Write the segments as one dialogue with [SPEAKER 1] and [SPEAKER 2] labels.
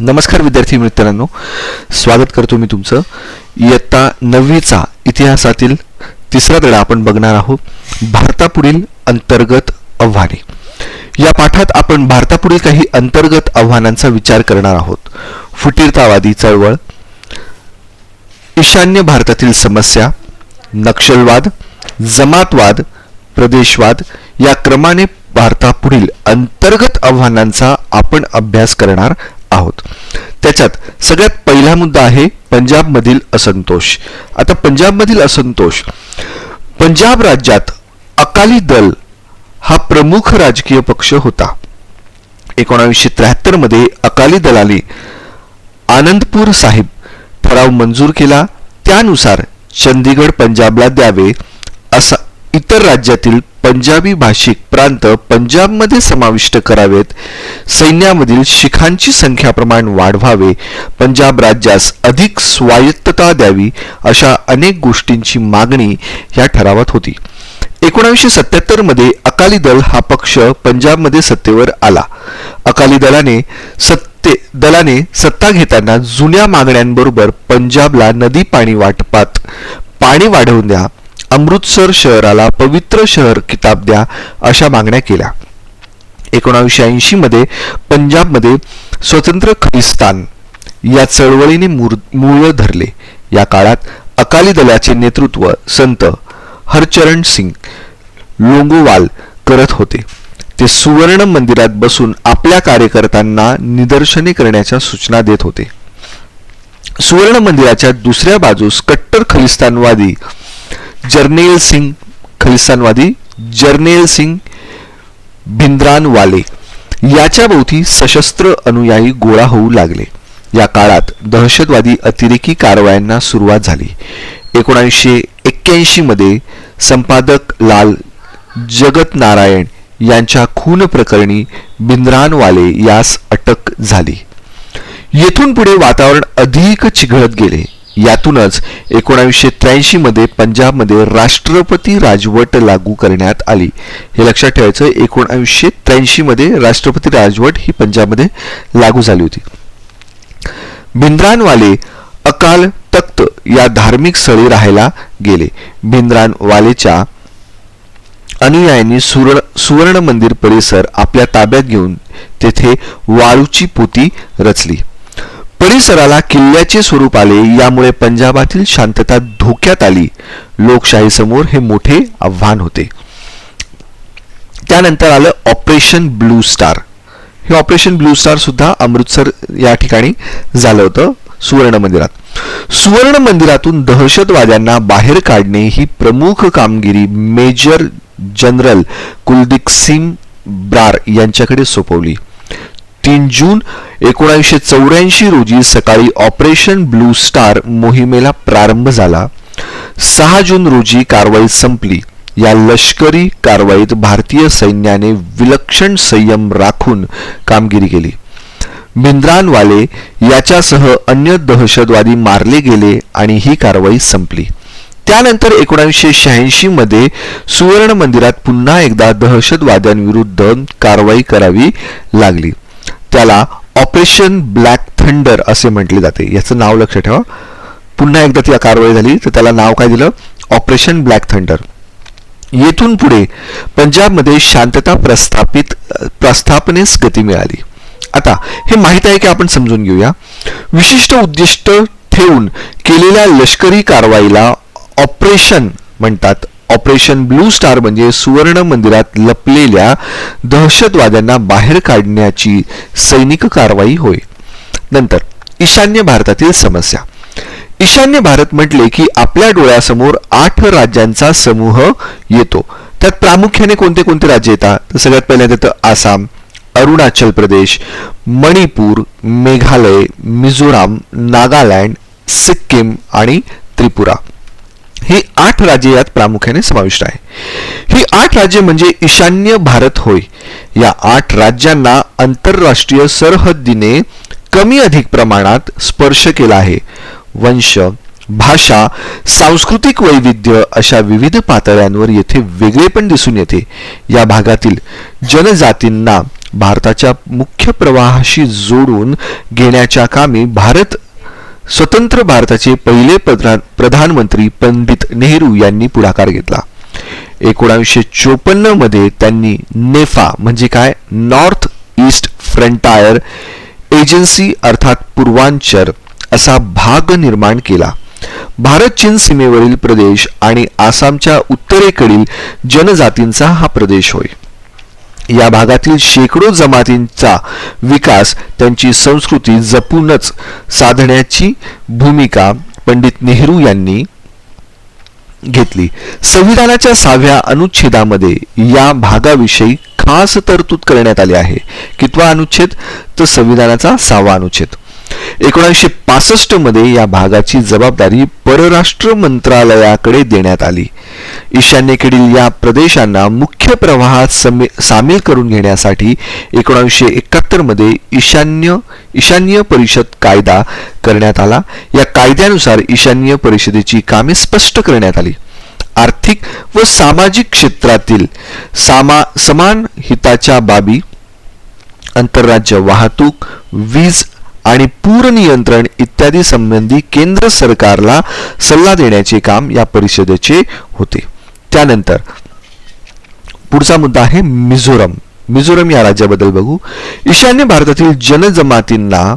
[SPEAKER 1] नमस्कार विद्यार्थी मित्रांनो. स्वागत करतो मी तुमचं. इयत्ता नववीचा इतिहासातील तिसरा धडा आपण बघणार आहोत. भारतापुढील अंतर्गत आव्हाने. या पाठात आपण भारतापुढील काही अंतर्गत आव्हानांचा विचार करणार आहोत. फुटीरतावादी चळवळ ईशान्य भारतातील समस्या नक्षलवाद जमातवाद प्रदेशवाद या क्रमाने भारतापुढील अंतर्गत आव्हानांचा आपण अभ्यास करणार आहोत. त्याच्यात सगळ्यात पहिला मुद्दा आहे पंजाबमधील असंतोष. आता पंजाबमधील असंतोष पंजाब राज्यात अकाली दल हा प्रमुख राजकीय पक्ष होता. एकोणावीसशे त्र्याहत्तरमध्ये अकाली दलाने आनंदपूर साहिब ठराव मंजूर केला. त्यानुसार चंदीगड पंजाबला द्यावे असा इतर राज्यातील पंजाबी भाषिक प्रांत पंजाबमध्ये समाविष्ट करावेत. सैन्यामधील शिखांची संख्या प्रमाण वाढवावे. पंजाब राज्यास अधिक स्वायत्तता द्यावी अशा अनेक गोष्टींची मागणी या ठरावात होती. एकोणीसशे सत्याहत्तरमध्ये अकाली दल हा पक्ष पंजाबमध्ये सत्तेवर आला. अकाली दलाने सत्ते दलाने सत्ता घेताना जुन्या मागण्यांबरोबर पंजाबला नदी पाणी वाटपात पाणी वाढवून द्या अमृतसर शहराला पवित्र शहर किताब द्या अशा मागण्या केल्या. एकोणावीसशे ऐंशी मध्ये पंजाबमध्ये स्वतंत्र खलिस्तान या चळवळीने मूळ धरले. या काळात अकाली दलाचे नेतृत्व संत हरचरण सिंग लोंगोवाल करत होते. ते सुवर्ण मंदिरात बसून आपल्या कार्यकर्त्यांना निदर्शने करण्याच्या सूचना देत होते. सुवर्ण मंदिराच्या दुसऱ्या बाजूस कट्टर खलिस्तानवादी जर्नेल सिंग खलिस्तानवादी जर्नेल सिंग भिंद्रानवाले. याच्या भोवती सशस्त्र अनुयायी गोळा होऊ लागले. या काळात दहशतवादी अतिरेकी कारवायांना सुरुवात झाली. एकोणीसशे एक्क्याऐंशी मध्ये संपादक लाल जगतनारायण यांच्या खून प्रकरणी बिंद्रानवाले यास अटक झाली. येथून पुढे वातावरण अधिक चिघळत गेले. यातूनच एकोणावीसशे त्र्याऐंशी मध्ये पंजाबमध्ये राष्ट्रपती राजवट लागू करण्यात आली. हे लक्षात ठेवायचं एकोणावीसशे त्र्याऐंशी मध्ये राष्ट्रपती राजवट ही पंजाबमध्ये लागू झाली होती. भिंद्रानवाले अकाल तख्त या धार्मिक स्थळी राहायला गेले. भिंद्रानवालेच्या अनुयायांनी सुवर्ण सुवर्ण मंदिर परिसर आपल्या ताब्यात घेऊन तेथे वाळूची पोती रचली. परिसराला किल्ल्याचे स्वरूप आले यामुळे पंजाबातील शांतता धोक्यात आली. लोकशाही समोर हे मोठे आव्हान होते. त्यानंतर आलं ऑपरेशन ब्लू स्टार. हे ऑपरेशन ब्लू स्टार सुद्धा अमृतसर या ठिकाणी झालं होतं सुवर्ण मंदिरात. सुवर्ण मंदिरातून दहशतवाद्यांना बाहेर काढणे ही प्रमुख कामगिरी मेजर जनरल कुलदीप सिंग ब्रार यांच्याकडे सोपवली. तीन जून एकोणीसशे चौऱ्याऐंशी रोजी सकाळी ऑपरेशन ब्लू स्टार मोहिमेला प्रारंभ झाला. सहा जून रोजी कारवाई संपली. या लष्करी कारवाईत भारतीय सैन्याने विलक्षण संयम राखून कामगिरी केली. भिंद्रानवाले याच्यासह अन्य दहशतवादी मारले गेले आणि ही कारवाई संपली. त्यानंतर एकोणीसशे शहाऐंशी मध्ये सुवर्ण मंदिरात पुन्हा एकदा दहशतवाद्यांविरुद्ध कारवाई करावी लागली. त्याला ऑपरेशन ब्लॅक थंडर असे म्हटले जाते. याचं नाव लक्ष ठेवा. पुन्हा एकदा ती कारवाई झाली तर त्याला नाव काय दिलं? Operation black thunder. येथून पुढे पंजाबमध्ये शांतता प्रस्थापित प्रस्थापनेस गती मिळाली. आता हे माहीत आहे की आपण समजून घेऊया. विशिष्ट उद्दिष्ट ठेवून केलेल्या लष्करी कारवाईला ऑपरेशन म्हणतात. ऑपरेशन ब्लू स्टार म्हणजे सुवर्ण मंदिरात लपलेल्या दहशतवाद्यांना बाहेर काढण्याची सैनिक कारवाई होय. नंतर ईशान्य भारतातील समस्या. ईशान्य भारत म्हटले की आपल्या डोळ्यासमोर आठ राज्यांचा समूह येतो. त्यात प्रामुख्याने कोणते कोणते राज्य येतात? तर सगळ्यात पहिल्यांदा येतं आसाम अरुणाचल प्रदेश मणिपूर मेघालय मिझोराम नागालँड सिक्कीम आणि त्रिपुरा. ही आठ राज्ये यात प्रामुख्याने समाविष्ट आहे. ही आठ राज्ये म्हणजे ईशान्य भारत होय. या आठ राज्यांना आंतरराष्ट्रीय सरहद्दीने कमी अधिक प्रमाणात स्पर्श केला आहे. वंश भाषा सांस्कृतिक वैविध्य अशा विविध पातळ्यांवर येथे वेगळे पण दिसून येते. या भागातील जनजातींना भारताच्या मुख्य प्रवाहाशी जोडून घेण्याच्या कामी भारत स्वतंत्र भारताचे पहिले प्रधानमंत्री पंडित नेहरू यांनी पुढाकार घेतला. एकोणावीसशे चोपन्नमध्ये त्यांनी नेफा म्हणजे काय? नॉर्थ ईस्ट फ्रंटायर एजन्सी अर्थात पूर्वांचर असा भाग निर्माण केला. भारत चीन सीमेवरील प्रदेश आणि आसामच्या उत्तरेकडील जनजातींचा हा प्रदेश होय. या भागातील शेकडो जमातींचा विकास त्यांची संस्कृती जपूनच साधण्याची भूमिका पंडित नेहरू यांनी घेतली. संविधानाच्या सहाव्या अनुच्छेदामध्ये या भागाविषयी खास तरतूद करण्यात आली आहे. कितवा अनुच्छेद? तर संविधानाचा सहावा अनुच्छेद. एकोणीसशे पासष्टमध्ये या भागाची जबाबदारी परराष्ट्र मंत्रालयाकडे देण्यात आली. ईशान्येकडील या प्रदेशांना मुख्य प्रवाहात सामील करून घेण्यासाठी एकोणीसशे एकाहत्तरमध्ये ईशान्य ईशान्य परिषद कायदा करण्यात आला. या कायद्यानुसार ईशान्य परिषदेची कामे स्पष्ट करण्यात आली. आर्थिक व सामाजिक क्षेत्रातील सामा समान हिताच्या बाबी आंतरराज्य वाहतूक वीज आणि पूर नियंत्रण इत्यादी संबंधी केंद्र सरकारला सल्ला देण्याचे काम या परिषदेचे होते. त्यानंतर पुढचा मुद्दा आहे मिझोरम. मिझोरम या राज्याबद्दल बघू. ईशान्य भारतातील जनजमातींना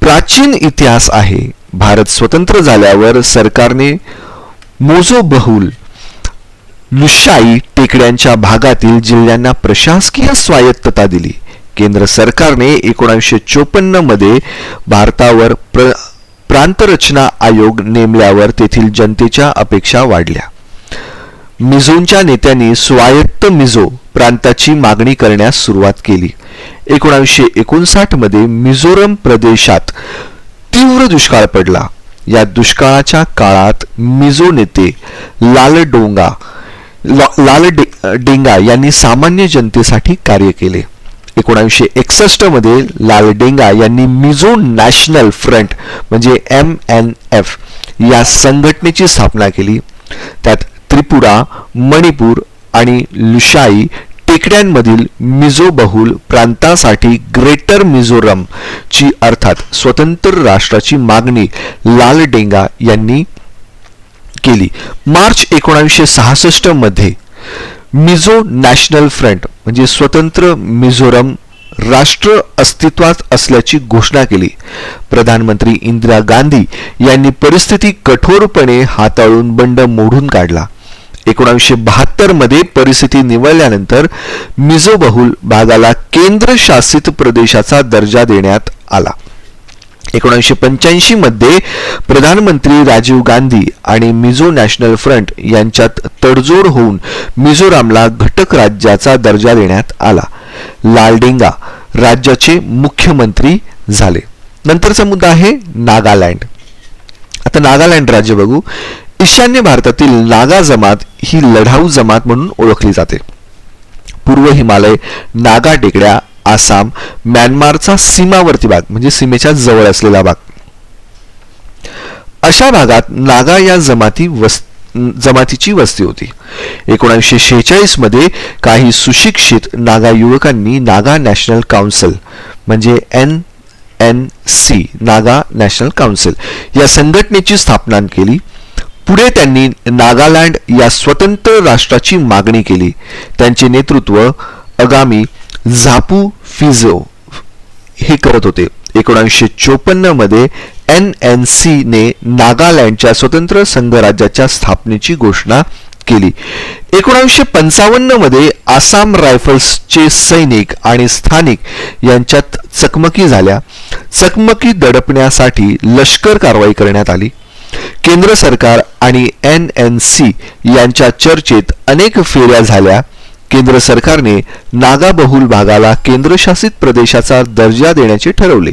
[SPEAKER 1] प्राचीन इतिहास आहे. भारत स्वतंत्र झाल्यावर सरकारने मोजो बहुल लुशाई टेकड्यांच्या भागातील जिल्ह्यांना प्रशासकीय स्वायत्तता दिली. केंद्र सरकारने एकोणीसशे चोपन्नमध्ये भारतावर प्र प्रांतरचना आयोग नेमल्यावर तेथील जनतेच्या अपेक्षा वाढल्या. मिझोंच्या नेत्यांनी स्वायत्त मिझो प्रांताची मागणी करण्यास सुरुवात केली. एकोणीसशे एकोणसाठमध्ये मिझोरम प्रदेशात तीव्र दुष्काळ पडला. या दुष्काळाच्या काळात मिझो नेते लाल डोंगा लाल डेंगा यांनी सामान्य जनतेसाठी कार्य केले. एकोणावीसशे एकसष्टमध्ये लालडेंगा यांनी मिझो नॅशनल फ्रंट म्हणजे एम एन एफ या संघटनेची स्थापना केली. त्यात त्रिपुरा मणिपूर आणि लुशाई टेकड्यांमधील मिझो बहुल प्रांतासाठी ग्रेटर मिझोरम ची अर्थात स्वतंत्र राष्ट्राची मागणी लालडेंगा यांनी केली. मार्च एकोणावीसशे सहासष्टमध्ये मिझो नॅशनल फ्रंट म्हणजे स्वतंत्र मिझोरम राष्ट्र अस्तित्वात असल्याची घोषणा केली. प्रधानमंत्री इंदिरा गांधी यांनी परिस्थिती कठोरपणे हाताळून बंड मोडून काढला. एकोणीसशे बहात्तरमध्ये परिस्थिती निवळल्यानंतर मिझो बहुल भागाला केंद्रशासित प्रदेशाचा दर्जा देण्यात आला. एकोणीसशे पंच्याऐंशी मध्ये प्रधानमंत्री राजीव गांधी आणि मिझो नॅशनल फ्रंट यांच्यात तडजोड होऊन मिझोरामला घटक राज्याचा दर्जा देण्यात आला. लालडेंगा राज्याचे मुख्यमंत्री झाले. नंतरचा मुद्दा आहे नागालँड. आता नागालँड राज्य बघू. ईशान्य भारतातील नागा जमात ही लढाऊ जमात म्हणून ओळखली जाते. पूर्व हिमालय नागा टेकड्या आसाम म्यानमारचा सीमावर्ती भाग म्हणजे सीमेच्या जवळ असलेला भाग. अशा भागात नागा या जमाती वस जमातीची वस्ती होती. एकोणीसशे शेहेचाळीसमध्ये काही सुशिक्षित नागा युवकांनी नागा नॅशनल काउन्सिल म्हणजे N N C Naga national council या संघटनेची स्थापना केली. पुढे त्यांनी नागालँड या स्वतंत्र राष्ट्राची मागणी केली. त्यांचे नेतृत्व आगामी झापू फिझो हे करत होते. एकोणीसशे चोपन्नमध्ये एन एन सीने नागालँडच्या स्वतंत्र संघराज्याच्या स्थापनेची घोषणा केली. एकोणीसशे पंचावन्नमध्ये आसाम रायफल्सचे सैनिक आणि स्थानिक यांच्यात चकमकी झाल्या. चकमकी दडपण्यासाठी लष्कर कारवाई करण्यात आली. केंद्र सरकार आणि एन एन सी यांच्या चर्चेत अनेक फेऱ्या झाल्या. केंद्र सरकारने नागाबहुल भागाला केंद्रशासित प्रदेशाचा दर्जा देण्याचे ठरवले.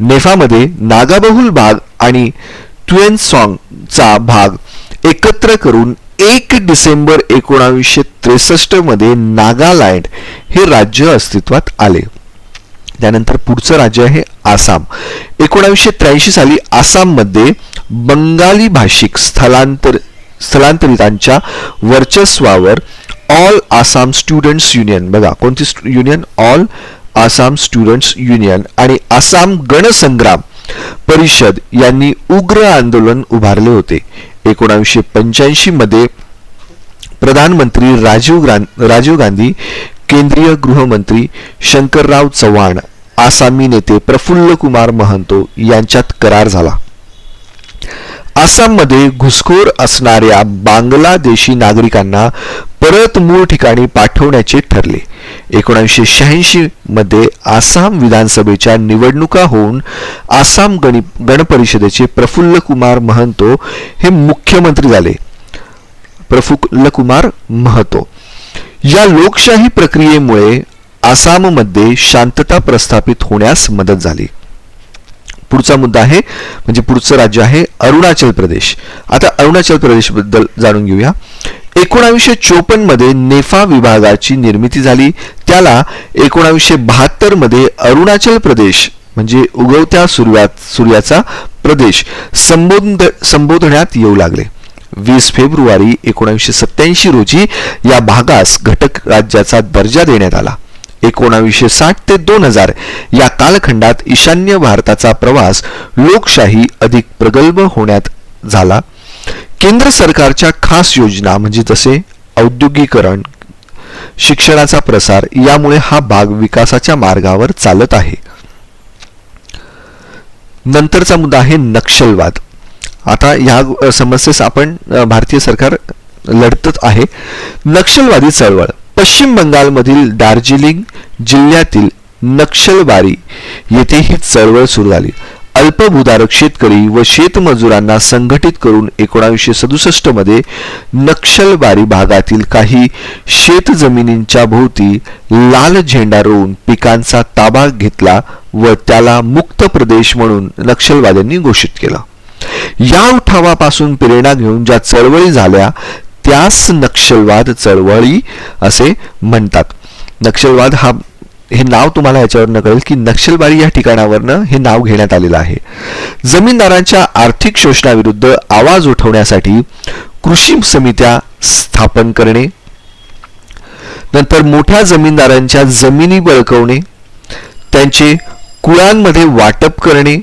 [SPEAKER 1] नेफामध्ये नागाबहुल भाग आणि चा भाग एकत्र करून एक डिसेंबर एकोणावीसशे त्रेसष्टमध्ये नागालँड हे राज्य अस्तित्वात आले. त्यानंतर पुढचं राज्य आहे आसाम. एकोणावीसशे त्र्याऐंशी साली आसाममध्ये बंगाली भाषिक स्थलांतर स्थलांतरितांच्या वर्चस्वावर ऑल आसाम स्टुडंट्स युनियन. बघा कोणती union? All Assam students union आणि आसाम गणसंग्राम परिषद यांनी उग्र आंदोलन उभारले होते. एकोणावीसशे पंच्याऐंशी मध्ये प्रधानमंत्री राजीव गां- राजीव गांधी केंद्रीय गृहमंत्री शंकरराव चव्हाण आसामी नेते प्रफुल्ल कुमार महंतो यांच्यात करार झाला. आसाममध्ये घुसखोर असणाऱ्या बांगलादेशी नागरिकांना परत मूळ ठिकाणी पाठवण्याचे ठरले. एकोणीसशे शहाऐंशी मध्ये आसाम विधानसभेच्या निवडणुका होऊन आसाम गणि गणपरिषदेचे प्रफुल्ल कुमार महंतो हे मुख्यमंत्री झाले. प्रफुल्ल कुमार महतो. या लोकशाही प्रक्रियेमुळे आसाममध्ये शांतता प्रस्थापित होण्यास मदत झाली. पुढचा मुद्दा आहे म्हणजे पुढचं राज्य आहे अरुणाचल प्रदेश. आता अरुणाचल प्रदेशबद्दल जाणून घेऊया. एकोणावीसशे चोपन्नमध्ये नेफा विभागाची निर्मिती झाली. त्याला एकोणावीसशे बहात्तरमध्ये अरुणाचल प्रदेश म्हणजे उगवत्या सूर्यात सूर्याचा प्रदेश संबोध संबोधण्यात येऊ लागले. वीस फेब्रुवारी एकोणावीसशे सत्याऐंशी रोजी या भागास घटक राज्याचा दर्जा देण्यात आला. एकोणावीसशे साठ ते दोन हजार या कालखंडात ईशान्य भारताचा प्रवास लोकशाही अधिक प्रगल्भ होण्यात झाला. केंद्र सरकारच्या खास योजना म्हणजे जसे औद्योगिकरण शिक्षणाचा प्रसार यामुळे हा भाग विकासाच्या मार्गावर चालत आहे. नंतरचा मुद्दा आहे नक्षलवाद. आता ह्या समस्येस आपण भारतीय सरकार लढतच आहे. नक्षलवादी चळवळ. पश्चिम बंगालमधील दार्जिलिंग जिल्ह्यातील नक्षलबारी येथे ही चळवळ सुरू झाली. अल्पभूधारक शेतकरी व शेतमजुरांना संघटित करून एकोणावीसशे सदुसष्टमध्ये नक्षलबारी भागातील काही शेतजमिनींच्या भोवती लाल झेंडा रोवून पिकांचा ताबा घेतला व त्याला मुक्त प्रदेश म्हणून नक्षलवाद्यांनी घोषित केला. या उठावापासून प्रेरणा घेऊन ज्या चळवळी झाल्या त्यास नक्षलवाद चळवळी असे म्हणतात. नक्षलवाद हा हे नाव तुम्हाला याच्यावरनं कळेल की नक्षलबारी या ठिकाणावरनं हे नाव घेण्यात आलेलं आहे. जमीनदारांच्या आर्थिक शोषणाविरुद्ध आवाज उठवण्यासाठी कृषी समित्या स्थापन करणे नंतर मोठ्या जमीनदारांच्या जमिनी बळकवणे त्यांचे कुळांमध्ये वाटप करणे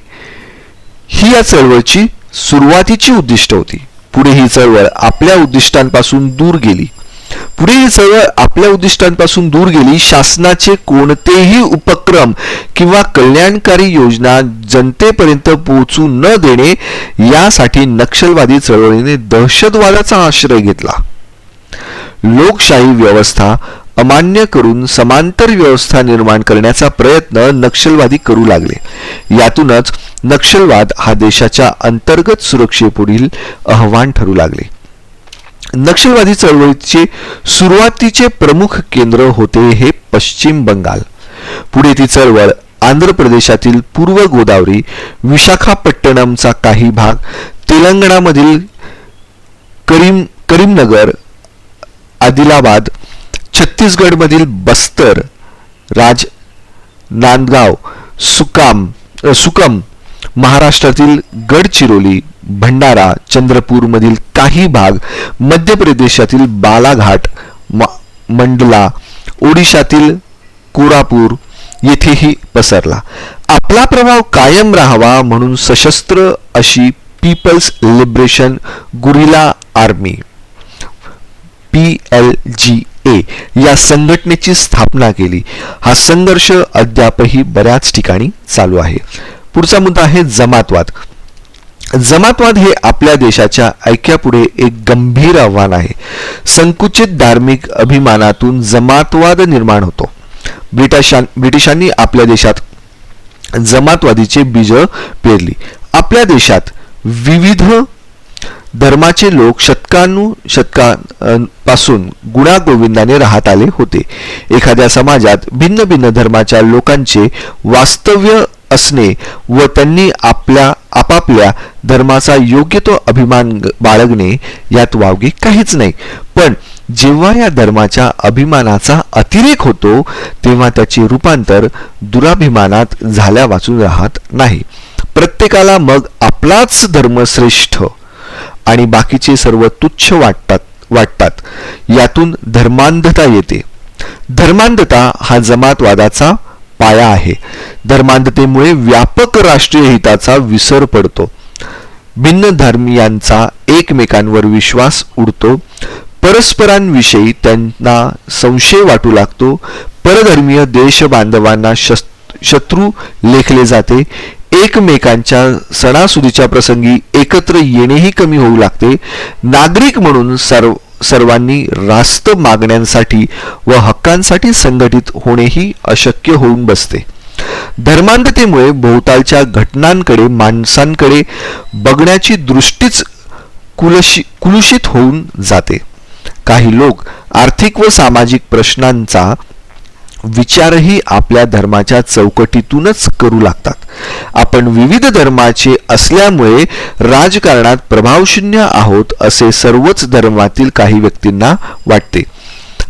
[SPEAKER 1] ही या चळवळीची सुरुवातीची उद्दिष्ट होती. पुढे ही चळवळ आपल्या उद्दिष्टांपासून दूर गेली. पुढे ही चळवळ आपल्या उद्दिष्टांपासून दूर गेली शासनाचे कोणतेही उपक्रम किंवा कल्याणकारी योजना जनतेपर्यंत पोहोचू न देणे यासाठी नक्षलवादी चळवळीने दहशतवादाचा आश्रय घेतला. लोकशाही व्यवस्था अमान्य करून समांतर व्यवस्था निर्माण करण्याचा प्रयत्न नक्षलवादी करू लागले. यातूनच नक्षलवाद हा देशाच्या अंतर्गत सुरक्षेपुढील आव्हान ठरू लागले. नक्षलवादी चळवळीचे सुरुवातीचे प्रमुख केंद्र होते हे पश्चिम बंगाल. पुढे ती चळवळ आंध्र प्रदेशातील पूर्व गोदावरी विशाखापट्टणमचा काही भाग तेलंगणामधील करीम करीमनगर आदिलाबाद छत्तीसगडमधील बस्तर राज नांदगाव सुकाम सुकम महाराष्ट्रातील गडचिरोली भंडारा चंद्रपूरमधील काही भाग मध्य प्रदेशातील बालाघाट म- मंडला ओडिशातील कोरापूर येथेही पसरला. आपला प्रभाव कायम राहावा म्हणून सशस्त्र अशी people's liberation guerrilla army P L G. A या संघटनेची स्थापना केली. हा संघर्ष अद्यापही बऱ्याच ठिकाणी चालू आहे. पुढचा मुद्दा आहे जमातवाद. जमातवाद हे आपल्या देशाच्या ऐक्यापुढे एक गंभीर आव्हान आहे. संकुचित धार्मिक अभिमानातून जमातवाद निर्माण होतो. ब्रिटिशां ब्रिटिशांनी आपल्या देशात जमातवादीचे बीज पेरली. आपल्या देशात विविध धर्माचे लोक शतकानु शतकांपासून गुणागोविंदाने राहत आले होते. एखाद्या समाजात भिन्न भिन्न धर्माच्या लोकांचे वास्तव्य असणे व त्यांनी आपल्या आपापल्या धर्माचा योग्य तो अभिमान बाळगणे यात वावगे काहीच नाही. पण जेव्हा या धर्माच्या अभिमानाचा अतिरेक होतो तेव्हा त्याचे रूपांतर दुराभिमानात झाल्या वाचून राहत नाही. प्रत्येकाला मग आपलाच धर्म श्रेष्ठ आणि बाकीचे सर्व तुच्छ वाटतात वाटतात. यातून धर्मांधता येते. धर्मांधता हा जमातवादाचा पाया आहे. धर्मांधतेमुळे व्यापक राष्ट्रीय हिताचा विसर पडतो. भिन्न धर्मियांचा एकमेकांवर विश्वास उडतो. परस्परांविषयी त्यांना संशय वाटू लागतो. परधर्मीय देश बांधवांना शत्रू लेखले जाते. एकमेकांच्या सणासुदीच्या प्रसंगी एकत्र येणेही कमी होऊ लागते. नागरिक म्हणून सर्व सर्वांनी रास्त मागण्यांसाठी व हक्कांसाठी संघटित होणेही अशक्य होऊन बसते. धर्मांधतेमुळे भोवतालच्या घटनांकडे माणसांकडे बघण्याची दृष्टीच कुलशी कुलुषित होऊन जाते. काही लोक आर्थिक व सामाजिक प्रश्नांचा विचारही आपल्या धर्माच्या चौकटीतूनच करू लागतात. आपण विविध धर्माचे असल्यामुळे राजकारणात प्रभावशून्य आहोत असे सर्वच धर्मातील काही व्यक्तींना वाटते.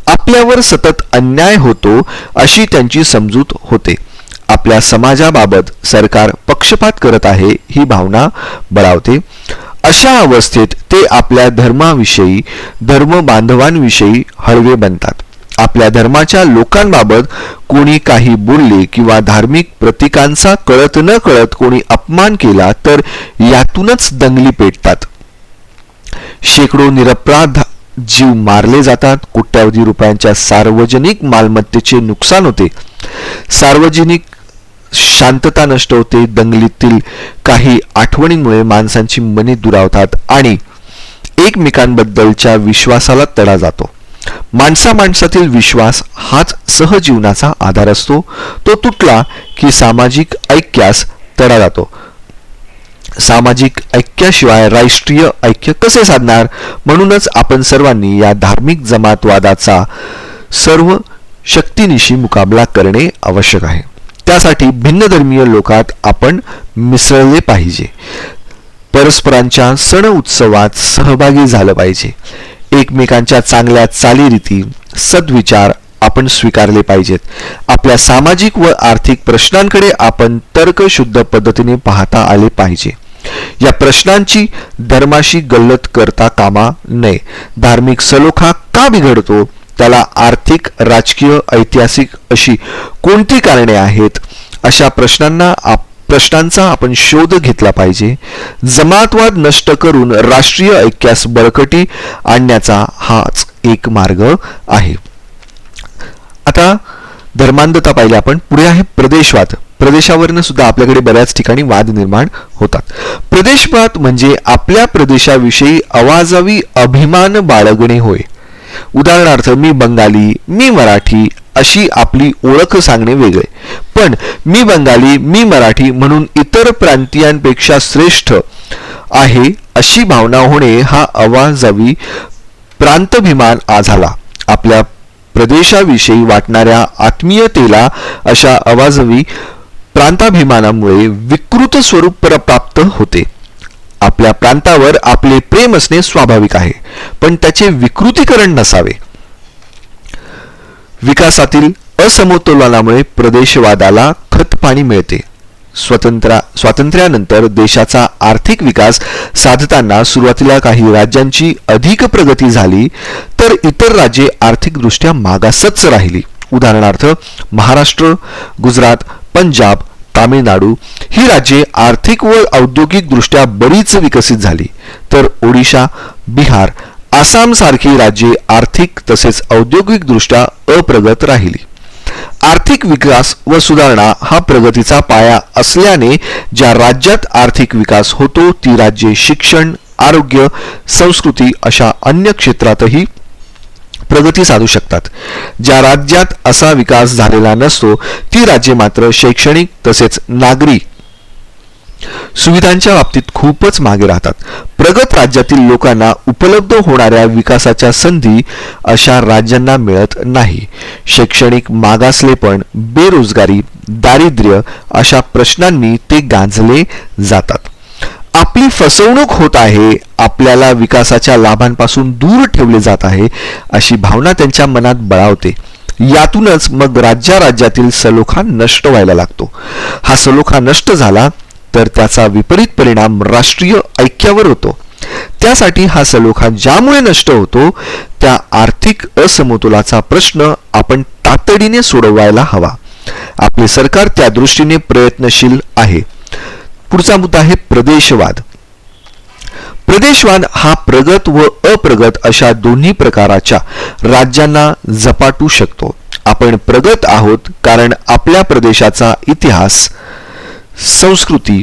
[SPEAKER 1] आपल्यावर सतत अन्याय होतो अशी त्यांची समजूत होते. आपल्या समाजाबाबत सरकार पक्षपात करत आहे ही भावना बळावते. अशा अवस्थेत ते आपल्या धर्माविषयी धर्म बांधवांविषयी हळवे बनतात. आपल्या धर्माच्या लोकांबाबत कोणी काही बोलले किंवा धार्मिक प्रतीकांचा कळत न कळत कोणी अपमान केला तर यातूनच दंगली पेटतात. शेकडो निरपराध जीव मारले जातात. कोट्यावधी रुपयांच्या सार्वजनिक मालमत्तेचे नुकसान होते. सार्वजनिक शांतता नष्ट होते. दंगलीतील काही आठवणींमुळे माणसांची मने दुरावतात आणि एकमेकांबद्दलच्या विश्वासाला तडा जातो. माणसा माणसातील विश्वास हाच सहजीवनाचा आधार असतो. तो तुटला की सामाजिक ऐक्यास तडा जातो. सामाजिक ऐक्याशिवाय राष्ट्रीय ऐक्य कसे साधणार? म्हणूनच आपण सर्वांनी या धार्मिक जमातवादाचा सर्व शक्तीनिशी मुकाबला करणे आवश्यक आहे. त्यासाठी भिन्न धर्मीय लोकात आपण मिसळले पाहिजे. परस्परांच्या सण उत्सवात सहभागी झालं पाहिजे. एकमेकांच्या चांगल्या चालीरीती सद्विचार आपण स्वीकारले पाहिजेत. आपल्या सामाजिक व आर्थिक प्रश्नांकडे आपण तर्कशुद्ध पद्धतीने पाहता आले पाहिजे. या प्रश्नांची धर्माशी गल्लत करता कामा नये. धार्मिक सलोखा का बिघडतो? त्याला आर्थिक राजकीय ऐतिहासिक अशी कोणती कारणे आहेत? अशा प्रश्नांना आप प्रश्नांचा आपण शोध घेतला पाहिजे. जमातवाद नष्ट करून राष्ट्रीय ऐक्यास बळकटी आणण्याचा हाच एक मार्ग आहे. आता धर्मांधता पाहिजे आपण. पुढे आहे प्रदेशवाद. प्रदेशावरनं सुद्धा आपल्याकडे बऱ्याच ठिकाणी वाद निर्माण होतात. प्रदेशवाद म्हणजे आपल्या प्रदेशाविषयी आवाजावी अभिमान बाळगणे होय. उदाहरणार्थ मी बंगाली मी मराठी अशी आपली ओळख सांगणे वेगळे. पण मी बंगाली मी मराठी म्हणून इतर प्रांतीयांपेक्षा श्रेष्ठ आहे अशी भावना होणे हा आवाजावी प्रांतभिमान झाला आपल्या प्रदेशाविषयी वाटणाऱ्या आत्मीयतेला अशा अवाजवी प्रांताभिमानामुळे विकृत स्वरूप प्राप्त होते. आपल्या प्रांतावर आपले प्रेम असणे स्वाभाविक आहे पण त्याचे विकृतीकरण नसावे. विकासातील असमतोलनामुळे प्रदेशवादाला खतपाणी मिळते. स्वतंत्र स्वातंत्र्यानंतर देशाचा आर्थिक विकास साधताना सुरुवातीला काही राज्यांची अधिक प्रगती झाली तर इतर राज्ये आर्थिकदृष्ट्या मागासच राहिली. उदाहरणार्थ महाराष्ट्र गुजरात पंजाब तामिळनाडू ही राज्ये आर्थिक व औद्योगिकदृष्ट्या बरीच विकसित झाली. तर ओडिशा बिहार आसामसारखी राज्ये आर्थिक तसेच औद्योगिकदृष्ट्या अप्रगत राहिली. आर्थिक विकास व सुधारणा हा प्रगतीचा पाया असल्याने ज्या राज्यात आर्थिक विकास होतो ती राज्ये शिक्षण आरोग्य संस्कृती अशा अन्य क्षेत्रातही प्रगती साधू शकतात. ज्या राज्यात असा विकास झालेला नसतो ती राज्ये मात्र शैक्षणिक तसेच नागरी सुविधांच्या बाबतीत खूपच मागे राहतात. प्रगत राज्यातील लोकांना उपलब्ध होणाऱ्या विकासाच्या संधी अशा राज्यांना मिळत नाही. शैक्षणिक मागासलेपण बेरोजगारी दारिद्र्य अशा प्रश्नांनी ते गांजले जातात. आपली फसवणूक होत आहे आपल्याला विकासाच्या लाभांपासून दूर ठेवले जात आहे अशी भावना त्यांच्या मनात बळावते. यातूनच मग राज्या राज्यातील सलोखा नष्ट व्हायला लागतो. हा सलोखा नष्ट झाला तर त्याचा विपरीत परिणाम राष्ट्रीय ऐक्यावर होतो. त्यासाठी हा सलोखा ज्यामुळे नष्ट होतो त्या आर्थिक असमतोलाचा प्रश्न आपण तातडीने सोडवायला हवा. आपले सरकार त्या दृष्टीने प्रयत्नशील आहे. पुढचा मुद्दा आहे प्रदेशवाद. प्रदेशवाद हा प्रगत व अप्रगत अशा दोन्ही प्रकाराच्या राज्यांना झपाटू शकतो. आपण प्रगत आहोत कारण आपल्या प्रदेशाचा इतिहास संस्कृती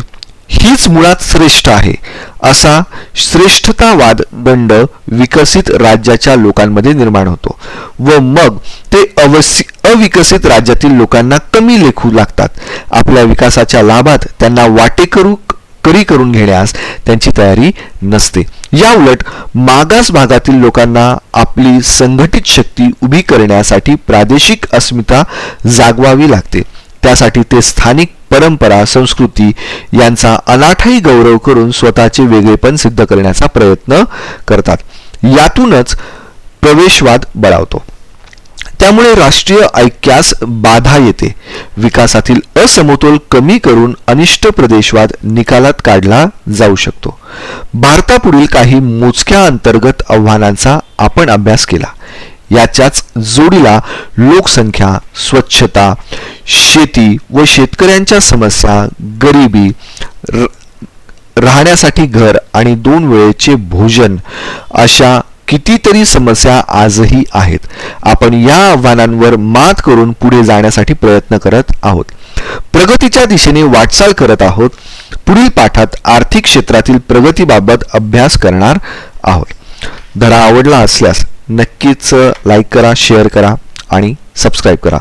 [SPEAKER 1] हीच मुळात श्रेष्ठ आहे. असा श्रेष्ठतावाद दंड विकसित राज्याच्या लोकांमध्ये निर्माण होतो व मग ते अवसि अविकसित राज्यातील लोकांना कमी लेखू लागतात. आपल्या विकासाच्या लाभात त्यांना वाटे करू करी करून घेण्यास त्यांची तयारी नसते. या उलट मागास भागातील लोकांना आपली संघटित शक्ती उभी करण्यासाठी प्रादेशिक अस्मिता जागवावी लागते. त्यासाठी ते स्थानिक परंपरा संस्कृती यांचा अनाठाई गौरव करून स्वतःचे वेगळेपण सिद्ध करण्याचा प्रयत्न करतात. यातूनच प्रवेशवाद बळावतो. त्यामुळे राष्ट्रीय ऐक्यास बाधा येते. विकासातील असमतोल कमी करून अनिष्ट प्रदेशवाद निकालात काढला जाऊ शकतो. भारतापुढील काही मोजक्या अंतर्गत आव्हानांचा आपण अभ्यास केला. याच्याच जोडीला लोकसंख्या स्वच्छता शेती व शेतकऱ्यांच्या समस्या गरिबी राहण्यासाठी घर आणि दोन वेळेचे भोजन अशा कितीतरी समस्या आजही आहेत. आपण या आव्हानांवर मात करून पुढे जाण्यासाठी प्रयत्न करत आहोत. प्रगतीच्या दिशेने वाटचाल करत आहोत. पुढील पाठात आर्थिक क्षेत्रातील प्रगतीबाबत अभ्यास करणार आहोत. धडा आवडला असल्यास नक्कीच लाईक करा शेअर करा आणि सबस्क्राईब करा.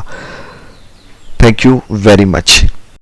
[SPEAKER 1] Thank you very much